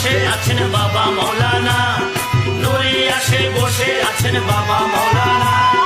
বসে আছেন বাবা মৌলানা। নুরি আসে বসে আছেন বাবা মৌলানা।